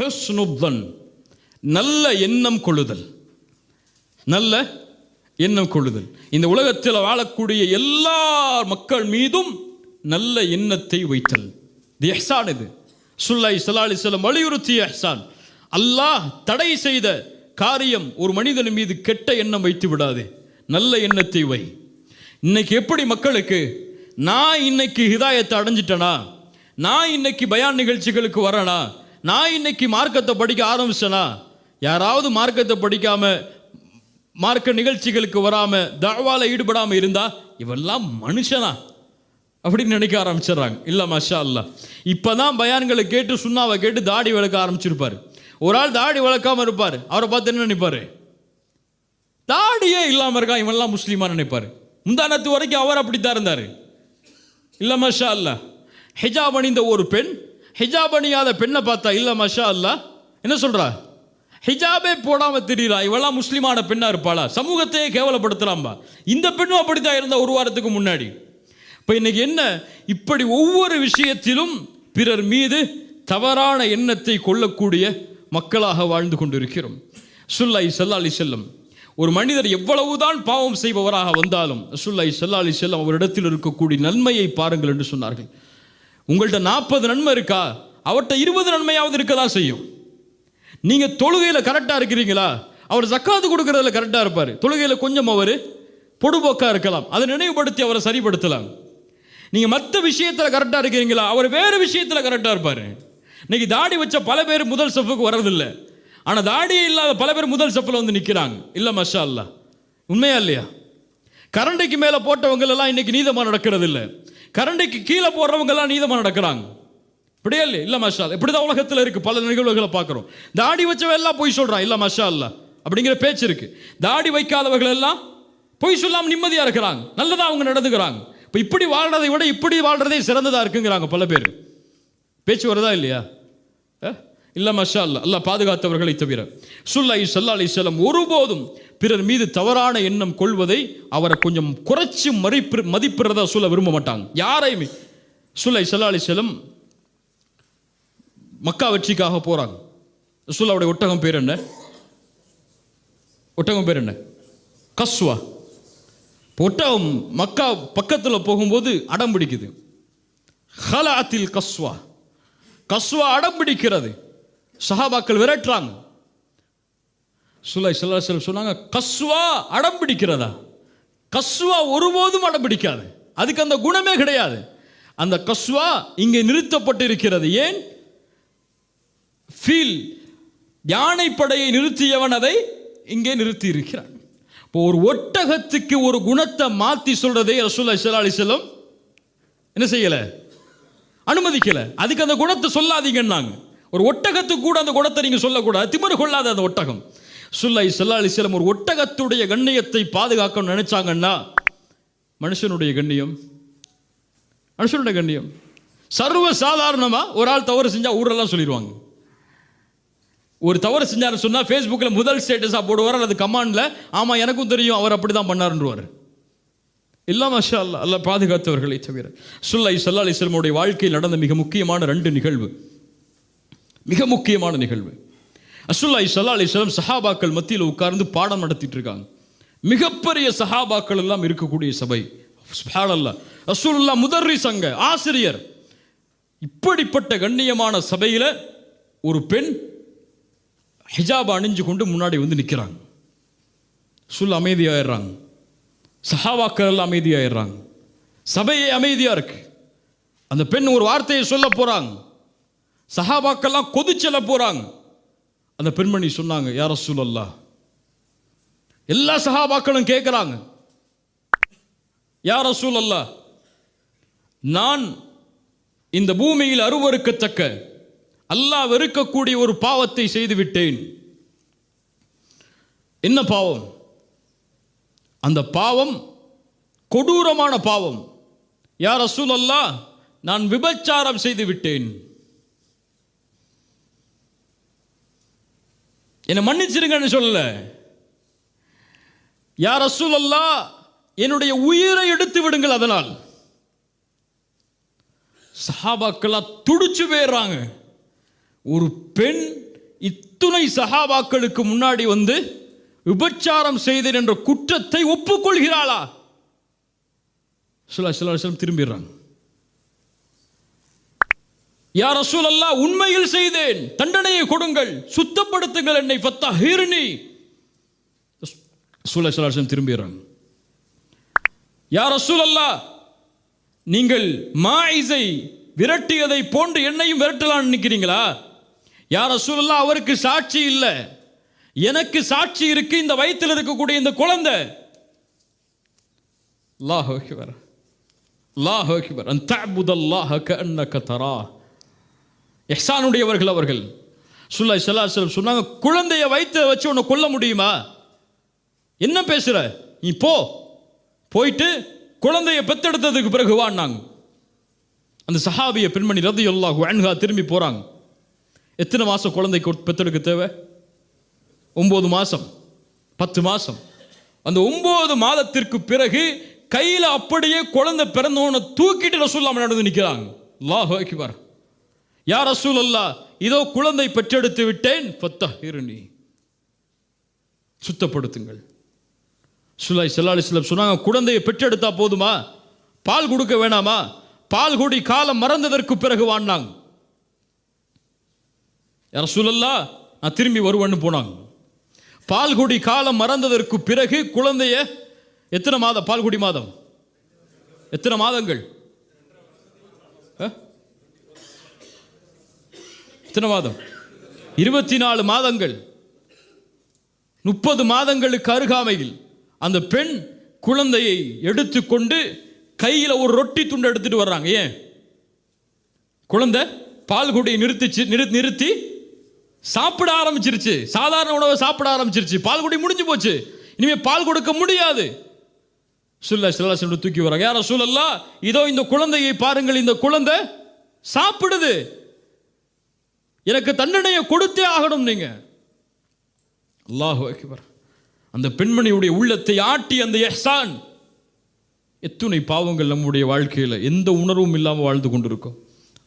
ஹுஸ்னுத்தன் நல்ல எண்ணம் கொள்ளுதல். நல்ல எண்ணம் கொள்ளுதல். இந்த உலகத்தில் வாழக்கூடிய எல்லா மக்கள் மீதும் நல்ல எண்ணத்தை வைத்தல். இது எஹ்சான் இது. சுல்லாய் சலாலி செல்லம் வலியுறுத்திய எஹ்சான் அல்லாஹ் தடை செய்த காரியம் ஒரு மனிதன் மீது கெட்ட எண்ணம் வைத்து விடாது. நல்ல எண்ணத்தை வை. இன்னைக்கு எப்படி மக்களுக்கு நான் இன்னைக்கு ஹிதாயத்தை அடைஞ்சிட்டனா? நான் இன்னைக்கு பயான் நிகழ்ச்சிகளுக்கு வரேனா? நான் இன்னைக்கு மார்க்கத்தை படிக்க ஆரம்பிச்சேனா? யாராவது மார்க்கத்தை படிக்காம மார்க்க நிகழ்ச்சிகளுக்கு வராமல் தாவால ஈடுபடாம இருந்தா இவெல்லாம் மனுஷனா? அப்படின்னு நினைக்க ஆரம்பிச்சிடுறாங்க. இல்லை மஷா அல்லா இப்பதான் பயான்களை கேட்டு சுண்ணாவை கேட்டு தாடி வளர்க்க ஆரம்பிச்சிருப்பார். ஒரு ஆள் தாடி வளர்க்காமல் இருப்பார். அவரை பார்த்து என்ன நினைப்பார்? தாடியே இல்லாமல் இருக்கான் இவன்லாம் முஸ்லீமாக நினைப்பார். முந்தானத்து வரைக்கும் அவர் அப்படித்தான் இருந்தார். இல்லை மஷா அல்லா ஹிஜாப் அணிந்த ஒரு பெண் ஹிஜாப் அணியாத பெண்ணை பார்த்தா இல்லை மஷா அல்லா என்ன சொல்கிறா ஹிஜாபே போடாமல் திரியறா. இவெல்லாம் முஸ்லீமான பெண்ணாக இருப்பாளா? சமூகத்தையே கேவலப்படுத்துகிறாம்பா இந்த பெண்ணும் அப்படித்தான் இருந்தா ஒரு வாரத்துக்கு முன்னாடி. இப்போ இன்னைக்கு என்ன? இப்படி ஒவ்வொரு விஷயத்திலும் பிறர் மீது தவறான எண்ணத்தை கொள்ளக்கூடிய மக்களாக வாழ்ந்து கொண்டிருக்கிறோம். சுல்லாய் செல்லாலி செல்லும் ஒரு மனிதர் எவ்வளவுதான் பாவம் செய்பவராக வந்தாலும் சுல்லாய் செல்லாலி செல்லம் அவரிடத்தில் இருக்கக்கூடிய நன்மையை பாருங்கள் என்று சொன்னார்கள். உங்கள்கிட்ட நாற்பது நன்மை இருக்கா? அவர்கிட்ட இருபது நன்மையாவது இருக்க தான் செய்யும். நீங்கள் தொழுகையில் கரெக்டாக இருக்கிறீங்களா? அவர் ஜக்காத்து கொடுக்கறதுல கரெக்டாக இருப்பார். தொழுகையில் கொஞ்சம் அவர் பொடுபோக்காக இருக்கலாம். அதை நினைவுபடுத்தி அவரை சரிப்படுத்தலாம். நீங்கள் மற்ற விஷயத்தில் கரெக்டாக இருக்கிறீங்களா? அவர் வேறு விஷயத்தில் கரெக்டாக இருப்பார். இன்னைக்கு தாடி வச்ச பல பேர் முதல் செஃப்புக்கு வர்றதில்லை. ஆனால் தாடியே இல்லாத பல பேர் முதல் செஃப்ல வந்து நிற்கிறாங்க இல்லை மஷா அல்லா உண்மையா இல்லையா? கரண்டைக்கு மேலே போட்டவங்களெல்லாம் இன்றைக்கி நீதமாக நீதமா நடக்கிறது இல்லை கரண்டைக்கு கீழே போடுறவங்கெல்லாம் நீதமாக நடக்கிறாங்க. இப்படியே இல்லை இல்லை மஷா இப்படி தான் உலகத்தில் இருக்குது பல நிகழ்வுகளை பார்க்குறோம். தாடி வச்சவன் எல்லாம் பொய் சொல்கிறான் இல்லை மஷா இல்லை அப்படிங்கிற பேச்சு இருக்குது தாடி வைக்காதவர்கள் எல்லாம் பொய் சொல்லாமல் நிம்மதியாக இருக்கிறாங்க. நல்லதாக அவங்க நடந்துக்கிறாங்க. இப்போ இப்படி வாழ்றதை விட இப்படி வாழ்றதே சிறந்ததாக இருக்குங்கிறாங்க பல பேர். பேச்சு வருதா இல்லையா? இல்லை மஷா அல்லா பாதுகாத்தவர்களை தவிர. சுல்லாய் சல்லா அலி ஒருபோதும் பிறர் மீது தவறான எண்ணம் கொள்வதை அவரை கொஞ்சம் குறைச்சி மதிப்பு மதிப்பிறதா சொல்ல விரும்ப மாட்டாங்க. யாரையுமே. சுல்லை சல்லா அலி மக்கா வெற்றிக்காக போகிறாங்க சுல்லாவுடைய ஒட்டகம் பேர் என்ன? ஒட்டகம் பேர் என்ன? கஸ்வா. ஒட்டகம் மக்கா பக்கத்தில் போகும்போது அடம் பிடிக்குது. ஹலாத்தில் கஸ்வா. கஸ்வா அடம் பிடிக்கிறது. சஹாபாக்கள் விரட்டுறாங்க. சுலை சில சொன்னாங்க கஸ்வா அடம் பிடிக்கிறதா? கஸ்வா ஒருபோதும் அடம் பிடிக்காது. அதுக்கு அந்த குணமே கிடையாது. அந்த கஸ்வா இங்கே நிறுத்தப்பட்டு இருக்கிறது ஏன்? ஃபீல் யானைப்படையை நிறுத்தியவன் அதை இங்கே நிறுத்தி இருக்கிறான் இப்போ ஒரு ஒட்டகத்துக்கு ஒரு குணத்தை மாற்றி சொல்கிறதே ரசூல்லா ஸல்லல்லாஹு அலைஹி என்ன செய்யலை? அனுமதிக்கலை. அதுக்கு அந்த குணத்தை சொல்லாதீங்கன்னாங்க. ஒரு ஒட்டகத்துக்கு கூட அந்த குணத்தை நீங்கள் சொல்லக்கூடாது. திமிர் கொள்ளாத அந்த ஒட்டகம். சுல்லை செல்லாளி அலைஹி ஒரு ஒட்டகத்துடைய கண்ணியத்தை பாதுகாக்கணும்னு நினைச்சாங்கன்னா மனுஷனுடைய கண்ணியம் மனுஷனுடைய கண்ணியம். சர்வ சாதாரணமாக ஒரு ஆள் தவறு செஞ்சால் ஊரெல்லாம் சொல்லிடுவாங்க ஒரு தவறு செஞ்சாருன்னு சொன்னால் ஃபேஸ்புக்கில் முதல் ஸ்டேட்டஸாக போடுவார் அல்லது கமாண்டில் ஆமாம் எனக்கும் தெரியும் அவர் அப்படி தான் பண்ணாருன்றவார் இல்லாம மஷா அல்லா அல்ல பாதுகாத்தவர்களை தவிர சுல்லை சல்லா அலிஸ்லமுடைய வாழ்க்கையில் நடந்த மிக முக்கியமான ரெண்டு நிகழ்வு. மிக முக்கியமான நிகழ்வு. அசுல்லாய் சல்லா அலிஸ்லாம் சஹாபாக்கள் மத்தியில் உட்கார்ந்து பாடம் நடத்திட்டு இருக்காங்க. மிகப்பெரிய சஹாபாக்கள் எல்லாம் இருக்கக்கூடிய சபை. சுப்ஹானல்லாஹ். ரசூலுல்லா முதர்ரி சங்க ஆசிரியர். இப்படிப்பட்ட கண்ணியமான சபையில் ஒரு பெண் ஹிஜாப் அணிஞ்சு கொண்டு முன்னாடி வந்து நிற்கிறாங்க சுல் அமைதியாயிடுறாங்க. சஹாவாக்கள் எல்லாம் அமைதியாயிடுறாங்க. சபையே அமைதியாக இருக்கு. அந்த பெண் ஒரு வார்த்தையை சொல்ல போகிறாங்க சஹாபாக்கெல்லாம் கொதிச்சல போகிறாங்க அந்த பெண்மணி சொன்னாங்க யார சூழல்லா எல்லா சஹாபாக்களும் கேட்குறாங்க யார சூழல்லா நான் இந்த பூமியில் அருவருக்கத்தக்க அல்லாஹ் வெறுக்கக்கூடிய ஒரு பாவத்தை செய்துவிட்டேன். என்ன பாவம்? அந்த பாவம் கொடூரமான பாவம். யார் அசூல் அல்லா நான் விபச்சாரம் செய்து விட்டேன் என்னை மன்னிச்சிருங்கன்னு சொல்லல. யார் அசூலல்லா என்னுடைய உயிரை எடுத்து விடுங்கள் அதனால். சஹாபாக்களாக துடிச்சு போயிடுறாங்க. ஒரு பெண் இத்துணை சஹாபாக்களுக்கு முன்னாடி வந்து விபச்சாரம் செய்தேன் என்ற குற்றத்தை ஒப்புக்கொள்கிறாளா? சுல்லா சுல்லா திரும்பிடுறாங்க. யார் ரசூல் அல்லா உண்மையில் செய்தேன். தண்டனையை கொடுங்கள். சுத்தப்படுத்துங்கள் என்னை. பத்தா ஹீர்னி சுல்லா சுல்லா திரும்பிடுறாங்க. யார் ரசூல் அல்லா நீங்கள் மாயிசை விரட்டியதை போன்று என்னையும் விரட்டலாம்னு நினைக்கிறீங்களா? யார் ரசூல் அவருக்கு சாட்சி இல்லை. எனக்கு சாட்சி இருக்கு. இந்த வயிற்றில் இருக்கக்கூடிய இந்த குழந்தை. அல்லாஹ் அக்பர். அல்லாஹ் அக்பர். அன் தஅபுதல்லாஹ கஅன்னக தரா. எஹ்சானுடையவர்கள் அவர்கள். சுல்லா ஸல்லல்லாஹு சொன்னாங்க குழந்தைய வயிற்று வச்சு உன்னை கொல்ல முடியுமா? என்ன பேசுகிற நீ போ. போயிட்டு குழந்தைய பெத்தெடுத்ததுக்கு பிறகு வான்னாங்க. அந்த சஹாபிய பெண்மணி ரதி எல்லா அன்ஹா திரும்பி போகிறாங்க எத்தனை மாதம் குழந்தைக்கு பெத்தெடுக்க தேவை? ஒம்பது மாதம் பத்து மாதம் அந்த ஒம்பது மாதத்திற்கு பிறகு கையில் அப்படியே குழந்தை பிறந்தவனை தூக்கிட்டு ரசூல்லாமல் நடந்து நிற்கிறாங்க அல்லாஹ் அக்பர். யார் அசூல் அல்லா இதோ குழந்தை பெற்றெடுத்து விட்டேன். ஃபத்தஹிர்னி. சுத்தப்படுத்துங்கள். சுலாய் செல்லாலி சிலம் சொன்னாங்க குழந்தையை பெற்றெடுத்தா போதுமா? பால் கொடுக்க வேணாமா? பால் குடி காலம் மறந்ததற்கு பிறகு வாழ்னாங்க யார் சூழல்லா நான் திரும்பி வருவேன்னு போனாங்க. பால்குடி காலம் மறந்ததற்கு பிறகு குழந்தைய எத்தனை மாதம்? பால்குடி மாதம்? எத்தனை மாதங்கள்? எத்தனை மாதம் இருபத்தி நாலு மாதங்கள். முப்பது மாதங்களுக்கு அருகாமையில் அந்த பெண் குழந்தையை எடுத்துக்கொண்டு கையில் ஒரு ரொட்டி துண்டு எடுத்துட்டு வர்றாங்க. ஏன்? குழந்தை பால் குடியை நிறுத்திச்சு நிறு நிறுத்தி சாப்பிட ஆரம்பிச்சிருச்சு. சாதாரண உணவை சாப்பிட ஆரம்பிச்சிருச்சு. பால் குடி முடிஞ்சு போச்சு. இனிமேல் பால் கொடுக்க முடியாது. சுல்ல சுல்லா சொல்லு தூக்கி வராங்க யார சூழல்லா இதோ இந்த குழந்தையை பாருங்கள். இந்த குழந்தை சாப்பிடுது. எனக்கு தண்டனையை கொடுத்தே ஆகணும் நீங்க. அல்லாஹு அக்பர். அந்த பெண்மணியுடைய உள்ளத்தை ஆட்டி அந்த எஹ்சான். எத்துணை பாவங்கள் நம்முடைய வாழ்க்கையில் எந்த உணர்வும் இல்லாமல் வாழ்ந்து கொண்டிருக்கோம்.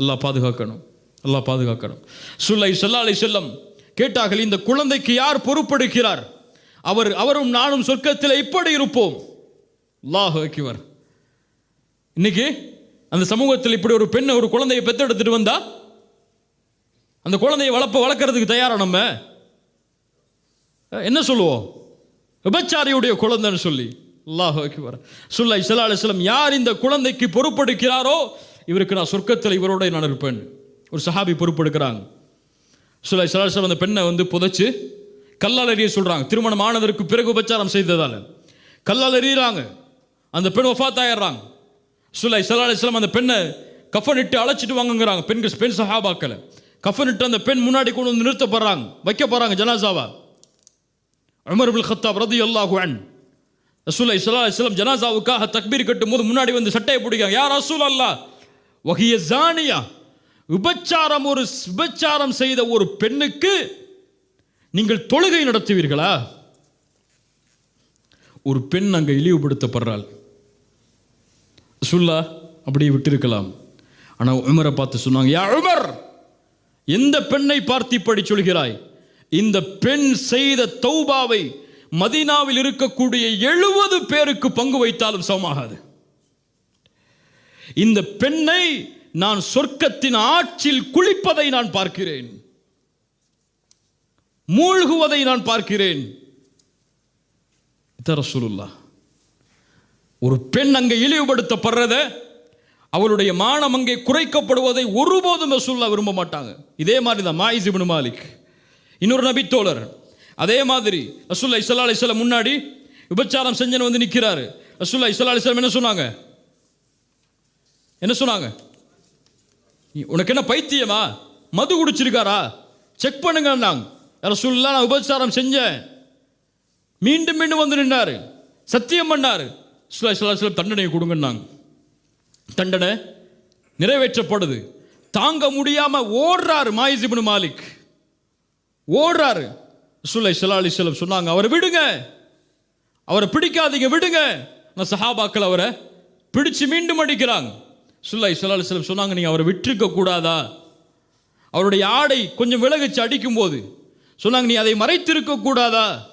அல்லாஹ் பாதுகாக்கணும். அல்லாஹ் பாதுகாக்கணும். சுல்லை சொல்லாலை செல்லம் கேட்டார்கள் இந்த குழந்தைக்கு யார் பொறுப்படுகிறார் அவர் அவரும் நானும் சொர்க்கத்தில் இப்படி இருப்போம். அல்லாஹ் அக்பர். இன்னைக்கு அந்த சமூகத்தில் இப்படி ஒரு பெண் ஒரு குழந்தையை பெத்தெடுத்துட்டு வந்தா அந்த குழந்தையை வளர்ப்ப வளர்க்கறதுக்கு தயாரா நம்ம? என்ன சொல்லுவோம்? விபச்சாரியுடைய குழந்தைன்னு சொல்லி. அல்லாஹுக்கு வர சுல்லை இஸ்லா அலிஸ்லம் யார் இந்த குழந்தைக்கு பொறுப்பெடுக்கிறாரோ இவருக்கு நான் சொர்க்கத்தில் இவரோட நான் இருப்பேன். ஒரு சஹாபி பொறுப்பெடுக்கிறாங்க. சுல்லை இஸ்லா அலுவலம் அந்த பெண்ணை வந்து புதைச்சு கல்லால் எறிய சொல்கிறாங்க திருமணம் ஆனதற்கு பிறகு உபச்சாரம் செய்ததால். கல்லால் எறிகிறாங்க அந்த பெண் ஒஃபாத் ஆயிடுறாங்க சுல்லை இஸ்லா அலுவலம் அந்த பெண்ணை கஃபன் இட்டு அழைச்சிட்டு வாங்குங்கிறாங்க. பெண்கள் பெண் சஹாபாக்களை. கஃபன் இட்டு அந்த பெண் முன்னாடி கொண்டு வந்து நிறுத்தப்படுறாங்க வைக்க போகிறாங்க ஜனாசாவா. உமர் ஹத்தாப் ரதி அல்லாஹு அன். ரசூலை இஸ்லா இஸ்லாம் ஜனாசாவுக்காக தக்பீர் கட்டும் போது முன்னாடி வந்து சட்டையை பிடிக்காங்க யார் ரசூல் அல்லா வகிய ஜானியா விபச்சாரம் ஒரு விபச்சாரம் செய்த ஒரு பெண்ணுக்கு நீங்கள் தொழுகை நடத்துவீர்களா? ஒரு பெண் அங்கே இழிவுபடுத்தப்படுறாள். சுல்லா அப்படியே விட்டிருக்கலாம். ஆனால் உமரை பார்த்து சொன்னாங்க யா உமர் எந்த பெண்ணை பார்த்து இப்படி சொல்கிறாய் இந்த பெண் செய்த தௌபாவை மதீனாவில் இருக்கக்கூடிய எழுபது பேருக்கு பங்கு வைத்தாலும் சமமாகாது. இந்த பெண்ணை நான் சொர்க்கத்தின் ஆற்றில் குளிப்பதை நான் பார்க்கிறேன். மூழ்குவதை நான் பார்க்கிறேன். ரசூலுல்லா ஒரு பெண் அங்கே இழிவுபடுத்தப்படுறத அவளுடைய மானம் அங்கே குறைக்கப்படுவதை ஒருபோதும் ரசூல்லா விரும்ப மாட்டாங்க இதே மாதிரி தான் மாயிஸ் இபின் மாலிக். இன்னொரு நபித்தோழர். அதே மாதிரி ரசூல்லா இஸ்லா அலிஸ்லாம் முன்னாடி விபச்சாரம் செஞ்சன வந்து நிற்கிறாரு ரசூல்லா இஸ்லா அலிஸ்லாம் என்ன சொன்னாங்க? என்ன சொன்னாங்க? நீ- உனக்கு என்ன பைத்தியமா? மது குடிச்சிருக்காரா? செக் பண்ணுங்கன்னாங்க ரசூல்லா நான் விபச்சாரம் செஞ்சேன். மீண்டும் மீண்டும் வந்து நின்னாரு. சத்தியம் பண்ணார். சுல்லா இஸ்லா அலிஸ்லாம் தண்டனையை கொடுங்கன்னாங்க. தண்டனை நிறைவேற்றப்படுது. தாங்க முடியாமல் ஓடுறாரு மாயிசிபுனு மாலிக். ஓடுறாரு. சுல்லை சலாலி அலிஸ்லம் சொன்னாங்க அவரை விடுங்க. அவரை பிடிக்காதீங்க விடுங்க. நான் சஹாபாக்கள் அவரை பிடிச்சு மீண்டும் அடிக்கிறாங்க. சுல்லை சலாலி அலிஸ்லம் சொன்னாங்க நீங்கள் அவரை விட்டுருக்க கூடாதா? அவருடைய ஆடை கொஞ்சம் விலகிச்சு அடிக்கும்போது. சொன்னாங்க நீ அதை மறைத்திருக்க கூடாதா?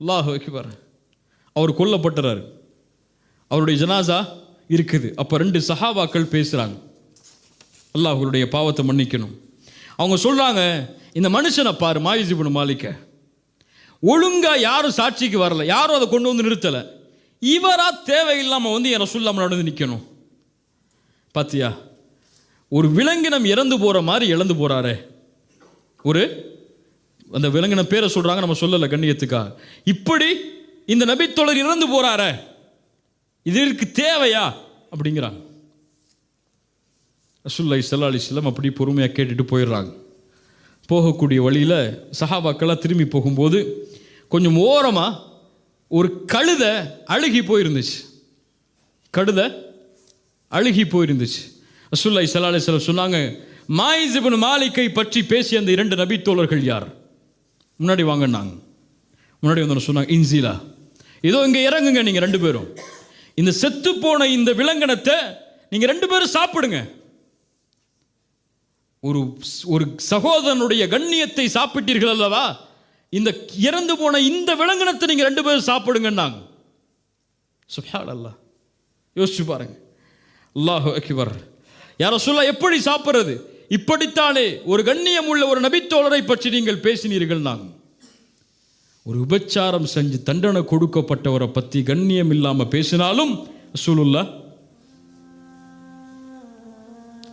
அல்லாஹ் அக்பர். அவர் கொல்லப்பட்டுறாரு. அவருடைய ஜனாசா இருக்குது. அப்போ ரெண்டு சஹாபாக்கள் பேசுகிறாங்க அல்லாஹ் அவருடைய பாவத்தை மன்னிக்கணும். அவங்க சொல்கிறாங்க இந்த மனுஷனை பாரு மாயிசிபுன் மாலிக்க. ஒழுங்காக யாரும் சாட்சிக்கு வரல. யாரும் அதை கொண்டு வந்து நிறுத்தலை. இவராக தேவையில்லாமல் வந்து என சொல்லாமல் நடந்து நிற்கணும் பாத்தியா? ஒரு விலங்கினம் இறந்து போகிற மாதிரி இழந்து போகிறாரே ஒரு அந்த விலங்கின பேரை சொல்கிறாங்க நம்ம சொல்லலை கண்ணியத்துக்கா இப்படி இந்த நபித்தொழர் இறந்து போகிறாரே இதற்கு தேவையா? அப்படிங்கிறாங்க. ரசுல்லா சல்லா அலிஸ்லாம் அப்படி பொறுமையாக கேட்டுட்டு போயிடுறாங்க. போகக்கூடிய வழியில் சஹாபாக்கெல்லாம் திரும்பி போகும்போது கொஞ்சம் ஓரமாக ஒரு கழுதை அழுகி போயிருந்துச்சு. கழுதை அழுகி போயிருந்துச்சு. ரசுல்லாய் சல்லா அலிஸ்லாம் சொன்னாங்க மாயிசிபின் மாலிக்கை பற்றி பேசிய அந்த இரண்டு நபி தோழர்கள் யார்? முன்னாடி வாங்கினாங்க. முன்னாடி வந்து சொன்னாங்க இன்சிலா. இதோ இங்கே இறங்குங்க நீங்கள் ரெண்டு பேரும். இந்த செத்து போன இந்த விலங்கனத்தை நீங்கள் ரெண்டு பேரும் சாப்பிடுங்க. ஒரு ஒரு சகோதரனுடைய கண்ணியத்தை சாப்பிட்டீர்கள் அல்லவா? இந்த இறந்து போன இந்த விலங்கினத்தை நீங்கள் ரெண்டு பேரும் சாப்பிடுங்கன்னாங்க. சுஹான் அல்லாஹ் யோசிச்சு பாருங்க. அல்லாஹ் அக்பர். யார சொல்ல எப்படி சாப்பிட்றது? இப்படித்தானே ஒரு கண்ணியம் உள்ள ஒரு நபித்தோழரை பற்றி நீங்கள் பேசினீர்கள் நாங்கள் ஒரு விபச்சாரம் செஞ்சு தண்டனை கொடுக்கப்பட்டவரை பற்றி கண்ணியம் இல்லாமல் பேசினாலும் ரசூலுல்லா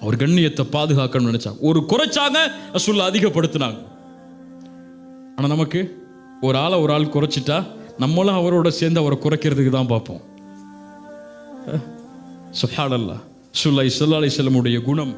அவர் கண்ணியத்தை பாதுகாக்கணும்னு நினைச்சாங்க. ஒரு குறைச்சாங்க ரசூல்லா அதிகப்படுத்தினாங்க. ஆனால் நமக்கு ஒரு ஆளை ஒரு ஆள் குறைச்சிட்டா நம்மளும் அவரோட சேர்ந்து அவரை குறைக்கிறதுக்கு தான் பார்ப்போம். சுஹானல்லா சுல்லா இஸ்லா அலிஸ்லமுடைய குணம்